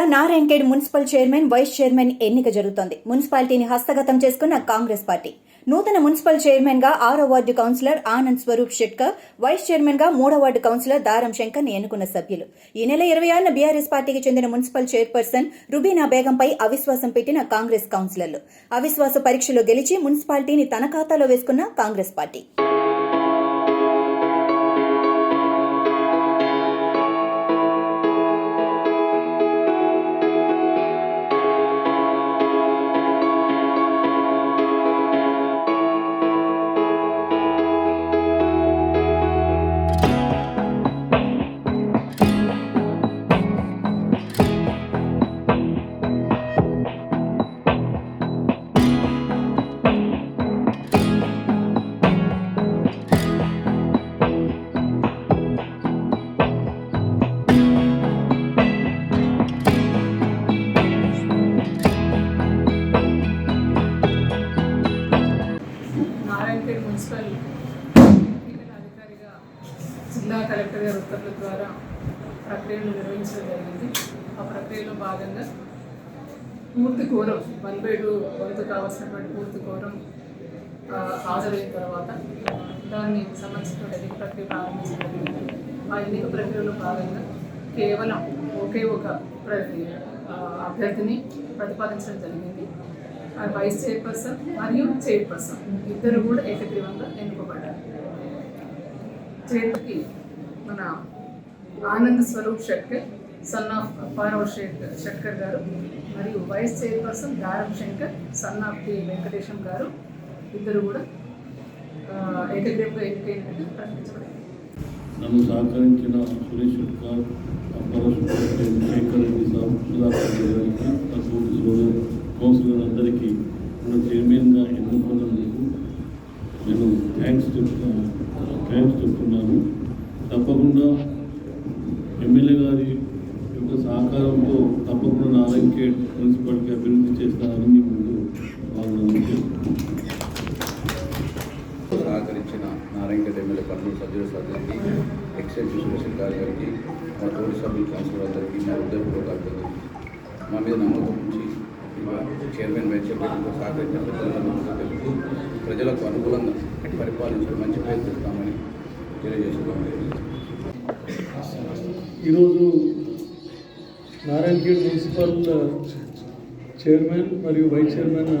జిల్లా Narayankhed municipal chairman vice chairman ఎన్నిక జరుగుతోంది. మున్సిపాలిటీని హస్తగతం చేసుకున్న కాంగ్రెస్ పార్టీ. నూతన మున్సిపల్ చైర్మన్గా ఆరో ward councillor Anand Swaroop Shetkar vice చైర్మన్గా మూడో వార్డు కౌన్సిలర్ దారం శంకర్ని ఎన్నుకున్న సభ్యులు. ఈ నెల ఇరవై ఆరున బీఆర్ఎస్ పార్టీకి చెందిన మున్సిపల్ చైర్పర్సన్ రుబీనా బేగంపై అవిశ్వాసం పెట్టిన కాంగ్రెస్ కౌన్సిలర్లు. అవిశ్వాస పరీక్షలో గెలిచి మున్సిపాలిటీని తన ఖాతాలో వేసుకున్న కాంగ్రెస్ పార్టీ. భాగంగా పూర్తి కోరం వన్ బై టూ వరకు కావాల్సినటువంటి పూర్తి కోరం హాజరైన తర్వాత దాన్ని సంబంధించిన ఎన్నిక ప్రక్రియ ప్రారంభించడం జరిగింది ఆ ఎన్నిక ప్రక్రియలో భాగంగా కేవలం ఒకే ఒక అభ్యర్థిని ప్రతిపాదించడం జరిగింది. ఆ వైస్ చైర్పర్సన్ మరియు చైర్పర్సన్ ఇద్దరు కూడా ఏకగ్రీవంగా ఎన్నుకోబడ్డారు. చైర్కి మన ఆనంద్ స్వరూప్ షట్కర్ సన్ ఆఫ్ పారవ్ షేక్ షట్కర్ గారు మరియు vice chairperson Daram Shankar son of T Venkatesham గారు ఇద్దరు కూడా ఏకగ్రీవంగా ఎన్నికైనట్టు ప్రకటించబడింది నన్ను సహకరించిన సురేష్ షెట్కర్ అప్పర రెడ్డి సాబ్ సుధాకర్ గారికి కౌన్సిలర్ అందరికీ చైర్మన్గా ఎన్నుకున్నందుకు నేను థ్యాంక్స్ చెప్తా థ్యాంక్స్ చెప్తున్నాను తప్పకుండా ఎమ్మెల్యే గారి యొక్క సహకారంతో తప్పకుండా నారాయణఖేడ్ మున్సిపాలిటీ అభివృద్ధి చేస్తానని మీ ముందు వాళ్ళు సహకరించిన నారాయణ ఎమ్మెల్యే పర్నూరు సభ్యుల సభ్యులకి ఎక్స్టెన్షన్ సురేషన్ గారి గారికి మా తోటి సభ్యుల కౌన్సిలర్ అందరికీ మా ఉద్యోగపూర్వక అభ్యర్థులు మా మీద నమ్మకం ఉంచి చైర్మన్ వైస్ చైర్మన్ సహకరించిన పెద్దలందరికీ తెలుపు ప్రజలకు అనుకూలంగా పరిపాలించి మంచి పేరు తెస్తామని తెలియజేస్తున్నాం ఈరోజు నారాయణఖేడ్ మున్సిపల్ చైర్మన్ మరియు వైస్ చైర్మన్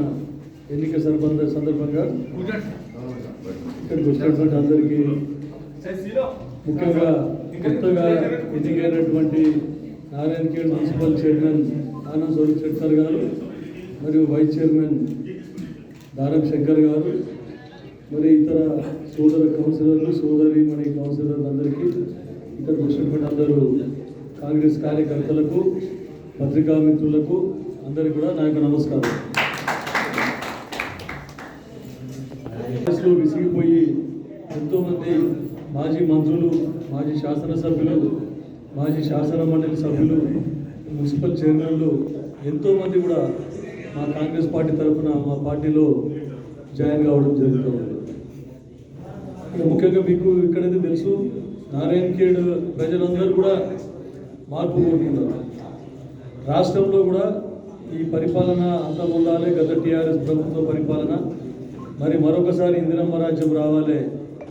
ఎన్నిక సంబంధ సందర్భంగా ఇక్కడికి వచ్చినటువంటి అందరికీ ముఖ్యంగా కొత్తగా ఎన్నికైనటువంటి నారాయణఖేడ్ మున్సిపల్ చైర్మన్ ఆనంద్ స్వరూప్ శెట్టర్ గారు మరియు వైస్ చైర్మన్ దారం శంకర్ గారు మరి ఇతర సోదర కౌన్సిలర్లు సోదరి మరి కౌన్సిలర్లు అందరికీ ఇతర వచ్చినటువంటి అందరూ కాంగ్రెస్ కార్యకర్తలకు పత్రికా మిత్రులకు అందరికీ కూడా నా యొక్క నమస్కారం. విసిగిపోయి ఎంతోమంది మాజీ మంత్రులు మాజీ శాసనసభ్యులు మాజీ శాసన మండలి సభ్యులు మున్సిపల్ చైర్మన్లు ఎంతోమంది కూడా మా కాంగ్రెస్ పార్టీ తరఫున మా పార్టీలో జాయిన్ కావడం జరుగుతుంది ఇక ముఖ్యంగా మీకు ఇక్కడైతే తెలుసు నారాయణఖేడ్ ప్రజలందరూ కూడా మార్పు కోరుకున్నారు. రాష్ట్రంలో కూడా ఈ పరిపాలన అంతా ఉండాలి గత టీఆర్ఎస్ ప్రభుత్వ పరిపాలన. మరి మరొకసారి ఇందిరమ్మ రాజ్యం రావాలి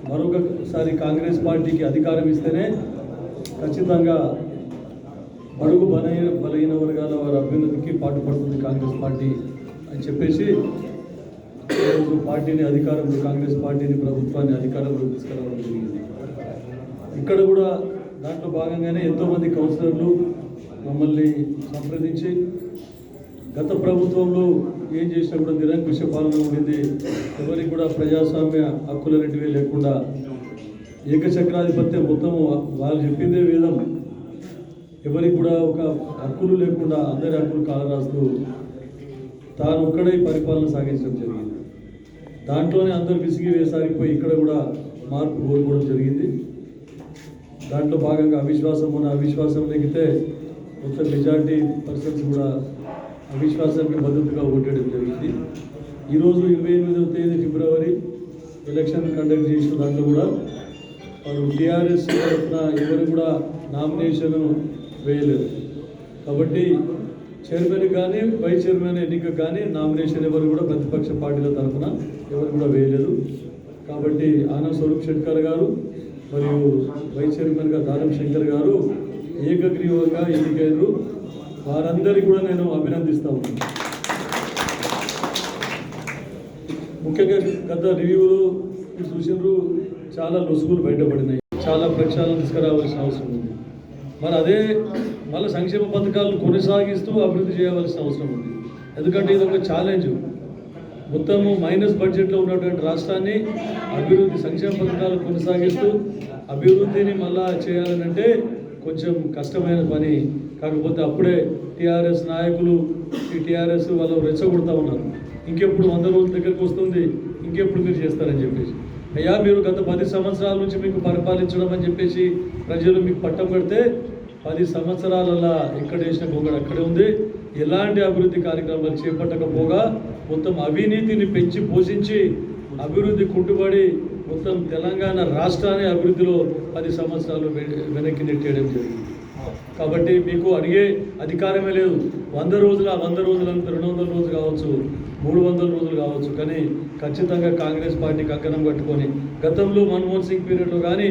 మరొకసారి కాంగ్రెస్ పార్టీకి అధికారం ఇస్తేనే ఖచ్చితంగా బడుగు బలహీన బలహీన వర్గాల వారి అభ్యున్నతికి పాటుపడుతుంది కాంగ్రెస్ పార్టీ అని చెప్పేసి ఈరోజు పార్టీని అధికారంలో కాంగ్రెస్ పార్టీని ప్రభుత్వాన్ని అధికారంలో తీసుకురావడం జరిగింది. ఇక్కడ కూడా దాంట్లో భాగంగానే ఎంతోమంది కౌన్సిలర్లు మమ్మల్ని సంప్రదించి గత ప్రభుత్వంలో ఏం చేసినా కూడా నిరంకుశ పాలన ఉండింది. ఎవరికి కూడా ప్రజాస్వామ్య హక్కులన్నిటివీ లేకుండా ఏకచక్రాధిపత్యం మొత్తం వాళ్ళు చెప్పిందే వేదం. ఎవరికి కూడా ఒక హక్కులు లేకుండా అందరి హక్కులు కాలరాస్తూ తాను ఒక్కడే పరిపాలన సాగించడం జరిగింది. దాంట్లోనే అందరూ విసిగి వేసారిపోయి ఇక్కడ కూడా మార్పు కోరుకోవడం జరిగింది. దాంట్లో భాగంగా అవిశ్వాసం ఉన్న అవిశ్వాసం నెగితే మొత్తం మెజార్టీ పర్సన్స్ కూడా అవిశ్వాసానికి మద్దతుగా ఓటేయడం జరిగింది. ఈరోజు ఇరవై ఎనిమిదవ తేదీ ఫిబ్రవరి ఎలక్షన్ కండక్ట్ చేసిన దాంట్లో కూడా వారు టీఆర్ఎస్ తరఫున ఎవరు కూడా నామినేషన్ వేయలేదు. కాబట్టి చైర్మన్ కానీ వైస్ చైర్మన్ ఎన్నిక కానీ నామినేషన్ ఎవరు కూడా ప్రతిపక్ష పార్టీల తరఫున ఎవరు కూడా వేయలేదు. కాబట్టి ఆనంద్ స్వరూప్ షెట్కర్ గారు మరియు వైస్ చైర్మన్గా దారం శంకర్ గారు ఏకగ్రీవంగా ఎన్నికయ్యారు వారందరికీ కూడా నేను అభినందిస్తా ఉన్నాను. ముఖ్యంగా గత రివ్యూలు చూసినారు చాలా లొసుగులు బయటపడినాయి. చాలా ప్రక్షాళన తీసుకురావాల్సిన అవసరం ఉంది. మరి అదే మళ్ళీ సంక్షేమ పథకాలను కొనసాగిస్తూ అభివృద్ధి చేయవలసిన అవసరం ఉంది. ఎందుకంటే ఇది ఒక ఛాలెంజ్ మొత్తము మైనస్ బడ్జెట్లో ఉన్నటువంటి రాష్ట్రాన్ని అభివృద్ధి సంక్షేమ పథకాలు కొనసాగిస్తూ అభివృద్ధిని మళ్ళా చేయాలని అంటే కొంచెం కష్టమైన పని కాకపోతే అప్పుడే టీఆర్ఎస్ నాయకులు ఈ టీఆర్ఎస్ వాళ్ళు రెచ్చగొడతా ఉన్నారు. ఇంకెప్పుడు వంద రోజుల దగ్గరకు వస్తుంది ఇంకెప్పుడు మీరు చేస్తారని చెప్పేసి. అయ్యా మీరు గత పది సంవత్సరాల నుంచి మీకు పరిపాలించడం అని చెప్పేసి ప్రజలు మీకు పట్టం పెడితే పది సంవత్సరాలలో ఎక్కడ వేసిన గొంగడు అక్కడే ఉంది. ఎలాంటి అభివృద్ధి కార్యక్రమాలు చేపట్టకపోగా మొత్తం అవినీతిని పెంచి పోషించి అభివృద్ధి కుట్టుబడి మొత్తం తెలంగాణ రాష్ట్రాన్ని అభివృద్ధిలో పది సంవత్సరాలు వె- వెనక్కి నెట్టేయడం జరిగింది. కాబట్టి మీకు అడిగే అధికారమే లేదు. వంద రోజుల వంద రోజులు అంత రెండు వందల రోజులు కావచ్చు మూడు వందల రోజులు కావచ్చు. కానీ ఖచ్చితంగా కాంగ్రెస్ పార్టీ కంకణం కట్టుకొని గతంలో మన్మోహన్ సింగ్ పీరియడ్లో కానీ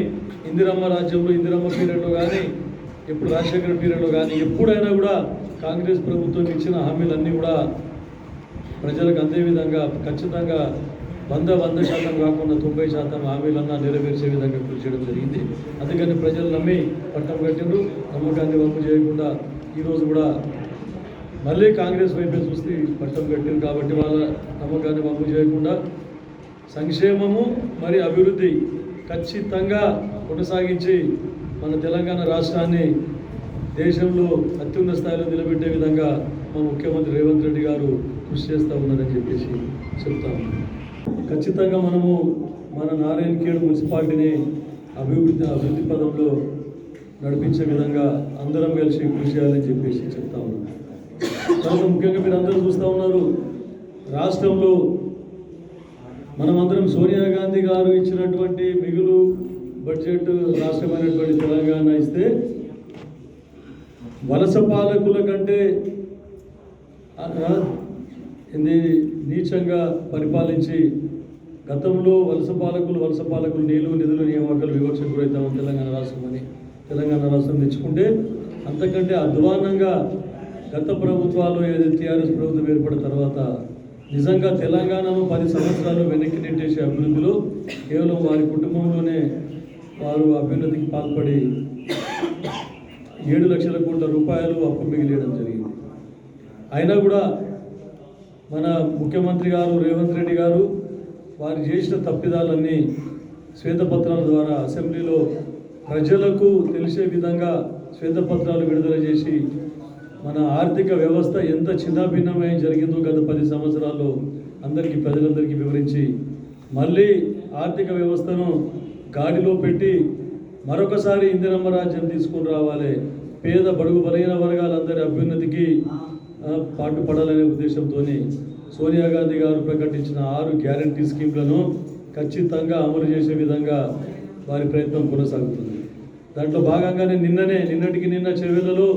ఇందిరమ్మ రాజ్యంలో ఇందిరమ్మ పీరియడ్లో కానీ ఇప్పుడు రాజశేఖర పీరియడ్లో కానీ ఎప్పుడైనా కూడా కాంగ్రెస్ ప్రభుత్వం ఇచ్చిన హామీలన్నీ కూడా ప్రజలకు అందే విధంగా ఖచ్చితంగా వంద వంద శాతం కాకుండా తొంభై శాతం హామీలన్నా నెరవేర్చే విధంగా కృషి చేయడం జరిగింది. అందుకని ప్రజలు నమ్మి పట్టం కట్టిండ్రు. నమ్మకాన్ని వంపు చేయకుండా ఈరోజు కూడా మళ్ళీ కాంగ్రెస్ వైపే చూస్తే పట్టం కట్టిండ్రు కాబట్టి వాళ్ళ నమ్మకాన్ని వంపు చేయకుండా సంక్షేమము మరి అభివృద్ధి ఖచ్చితంగా కొనసాగించి మన తెలంగాణ రాష్ట్రాన్ని దేశంలో అత్యున్నత స్థాయిలో నిలబెట్టే విధంగా మా ముఖ్యమంత్రి రేవంత్ రెడ్డి గారు కృషి చేస్తూ ఉన్నారని చెప్పేసి చెప్తాము ఖచ్చితంగా మనము మన నారాయణ ఖేడ్ మున్సిపాలిటీని అభివృద్ధి అభివృద్ధి పదంలో నడిపించే విధంగా అందరం కలిసి కృషి చేయాలని చెప్పేసి చెప్తా ఉన్నాం. తర్వాత ముఖ్యంగా మీరు అందరూ చూస్తూ ఉన్నారు రాష్ట్రంలో మనమందరం సోనియా గాంధీ గారు ఇచ్చినటువంటి మిగులు బడ్జెట్ రాష్ట్రమైనటువంటి తెలంగాణ ఇస్తే వలస పాలకుల కంటే ఇది నీచంగా పరిపాలించి గతంలో వలస పాలకులు వలస పాలకులు నీళ్ళు నిధులు నియామకాలు వివక్షకు గురవుతామని తెలంగాణ రాష్ట్రం అని తెలంగాణ రాష్ట్రం తెచ్చుకుంటే అంతకంటే అధ్వానంగా గత ప్రభుత్వాలు ఏదైతే టీఆర్ఎస్ ప్రభుత్వం ఏర్పడిన తర్వాత నిజంగా తెలంగాణను పది సంవత్సరాలు వెనక్కి నెట్టేసే అభివృద్ధిలో కేవలం వారి కుటుంబంలోనే వారు అభ్యున్నతికి పాల్పడి ఏడు లక్షల కోట్ల రూపాయలు అప్పు మిగిలేయడం జరిగింది. అయినా కూడా మన ముఖ్యమంత్రి గారు రేవంత్ రెడ్డి గారు వారు చేసిన తప్పిదాలన్నీ శ్వేతపత్రాల ద్వారా అసెంబ్లీలో ప్రజలకు తెలిసే విధంగా శ్వేతపత్రాలు విడుదల చేసి మన ఆర్థిక వ్యవస్థ ఎంత చిన్నాభిన్నమై జరిగిందో గత పది సంవత్సరాల్లో అందరికీ ప్రజలందరికీ వివరించి మళ్ళీ ఆర్థిక వ్యవస్థను గాడిలో పెట్టి మరొకసారి ఇందిరమ్మ రాజ్యం తీసుకొని రావాలి. పేద బడుగు బలహీన వర్గాలందరి అభ్యున్నతికి పాటుపడాలనే ఉద్దేశంతో సోనియా గాంధీ గారు ప్రకటించిన ఆరు గ్యారంటీ స్కీమ్లను ఖచ్చితంగా అమలు చేసే విధంగా వారి ప్రయత్నం కొనసాగుతుంది. దాంట్లో భాగంగానే నిన్ననే నిన్నటికి నిన్న చెరువులలో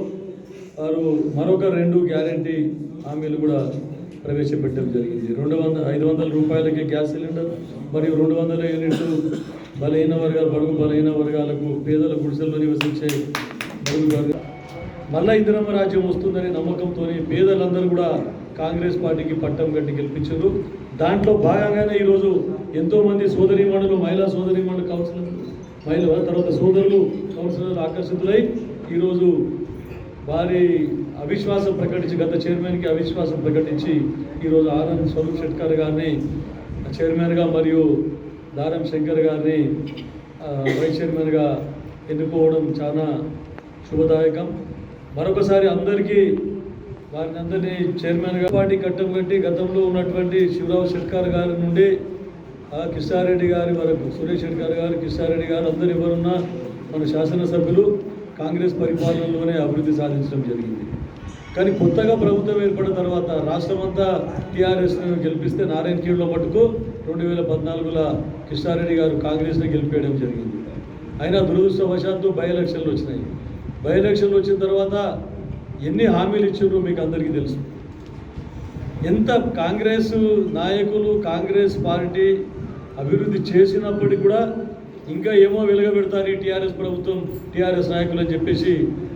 వారు మరొక రెండు గ్యారంటీ హామీలు కూడా ప్రవేశపెట్టడం జరిగింది. రెండు వందల ఐదు వందల రూపాయలకే గ్యాస్ సిలిండర్ మరియు రెండు వందల యూనిట్లు బలహీన వర్గాలు బడుగు బలహీన వర్గాలకు పేదల గుడిసెల్లో నివసించే బడుగు మళ్ళా ఇందిరమ్మ రాజ్యం వస్తుందనే నమ్మకంతో పేదలందరూ కూడా కాంగ్రెస్ పార్టీకి పట్టం కట్టి గెలిపించారు. దాంట్లో భాగంగానే ఈరోజు ఎంతోమంది సోదరీమణులు మహిళా సోదరీమణులు కౌన్సిలర్ మహిళ తర్వాత సోదరులు కౌన్సిలర్లు ఆకర్షితులై ఈరోజు వారి అవిశ్వాసం ప్రకటించి గత చైర్మన్కి అవిశ్వాసం ప్రకటించి ఈరోజు ఆనంద్ స్వరూప్ షెట్కర్ గారిని చైర్మన్గా మరియు దారం శంకర్ గారిని వైస్ చైర్మన్గా ఎన్నుకోవడం చాలా శుభదాయకం. మరొకసారి అందరికీ వారిని అందరినీ చైర్మన్గా పార్టీ కట్టం కట్టి గతంలో ఉన్నటువంటి శివరావు షెట్కర్ గారి నుండి కిషారెడ్డి గారి వరకు సురేష్ షెట్కర్ గారు కిషారెడ్డి గారు అందరు ఎవరున్నా మన శాసనసభ్యులు కాంగ్రెస్ పరిపాలనలోనే అభివృద్ధి సాధించడం జరిగింది. కానీ కొత్తగా ప్రభుత్వం ఏర్పడిన తర్వాత రాష్ట్రం అంతా టీఆర్ఎస్ను గెలిపిస్తే నారాయణ ఖేడ్లో మటుకు రెండు వేల పద్నాలుగులో కిషారెడ్డి గారు కాంగ్రెస్ని గెలిపేయడం జరిగింది. అయినా దురదృష్టవశాత్తు బై ఎలక్షన్లు వచ్చినాయి. బై ఎలక్షన్లు వచ్చిన తర్వాత ఎన్ని హామీలు ఇచ్చిండ్రో మీకు అందరికీ తెలుసు. ఎంత కాంగ్రెస్ నాయకులు కాంగ్రెస్ పార్టీ అభివృద్ధి చేసినప్పటికీ కూడా ఇంకా ఏమో వెలుగబెడతారు ఈ టీఆర్ఎస్ ప్రభుత్వం టీఆర్ఎస్ నాయకులు అని చెప్పేసి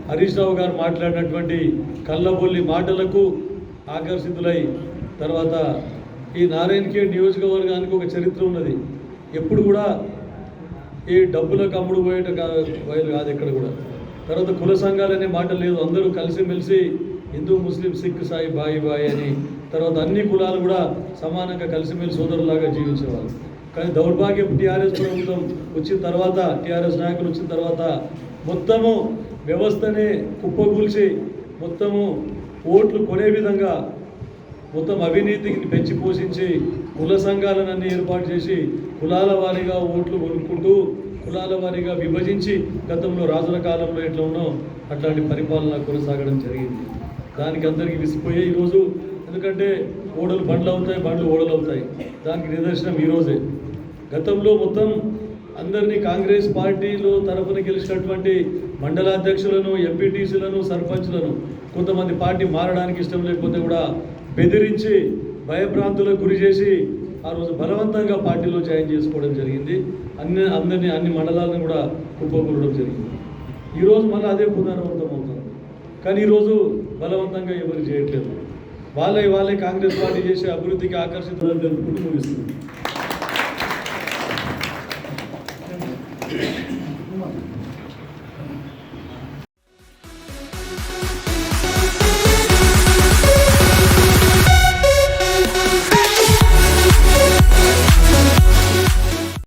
హరీష్ రావు గారు మాట్లాడినటువంటి కళ్ళబొల్లి మాటలకు ఆకర్షితులై తర్వాత ఈ నారాయణఖేడ్ నియోజకవర్గానికి ఒక చరిత్ర ఉన్నది. ఎప్పుడు కూడా ఈ డబ్బులకు అమ్ముడు పోయేట కాదు బయలు కాదు ఎక్కడ కూడా. తర్వాత కుల సంఘాలనే మాట లేదు. అందరూ కలిసిమెలిసి హిందూ ముస్లిం సిక్ సాయి బాయి బాయి అని తర్వాత అన్ని కులాలు కూడా సమానంగా కలిసిమెలిసి సోదరులాగా జీవించేవాళ్ళు. కానీ దౌర్భాగ్యం టీఆర్ఎస్ ప్రభుత్వం వచ్చిన తర్వాత టీఆర్ఎస్ నాయకులు వచ్చిన తర్వాత మొత్తము వ్యవస్థనే కుప్పగూల్చి మొత్తము ఓట్లు కొనే విధంగా మొత్తం అవినీతిని పెంచి పోషించి కుల సంఘాలనన్నీ ఏర్పాటు చేసి కులాల వారీగా ఓట్లు కొనుక్కుంటూ కులాల వారీగా విభజించి గతంలో రాజుల కాలంలో ఎట్లా ఉన్నో అట్లాంటి పరిపాలన కొనసాగడం జరిగింది. దానికి అందరికీ విసిపోయే ఈరోజు ఎందుకంటే ఓడలు బండ్లు అవుతాయి బండ్లు ఓడలు అవుతాయి. దానికి నిదర్శనం ఈరోజే గతంలో మొత్తం అందరినీ కాంగ్రెస్ పార్టీలో తరఫున గెలిచినటువంటి మండలాధ్యక్షులను ఎంపీటీసీలను సర్పంచ్లను కొంతమంది పార్టీ మారడానికి ఇష్టం లేకపోతే కూడా బెదిరించి భయభ్రాంతులకు గురి చేసి ఆ రోజు బలవంతంగా పార్టీలో జాయిన్ చేసుకోవడం జరిగింది. అన్ని అందరినీ అన్ని మండలాలను కూడా కుప్పకూరడం జరిగింది. ఈరోజు మళ్ళీ అదే పునరావృతం అవుతుంది. కానీ ఈరోజు బలవంతంగా ఎవరు చేయట్లేదు. వాళ్ళే వాళ్ళే కాంగ్రెస్ పార్టీ చేసే అభివృద్ధికి ఆకర్షితులను తెలుపుకుంటూ ముగిస్తుంది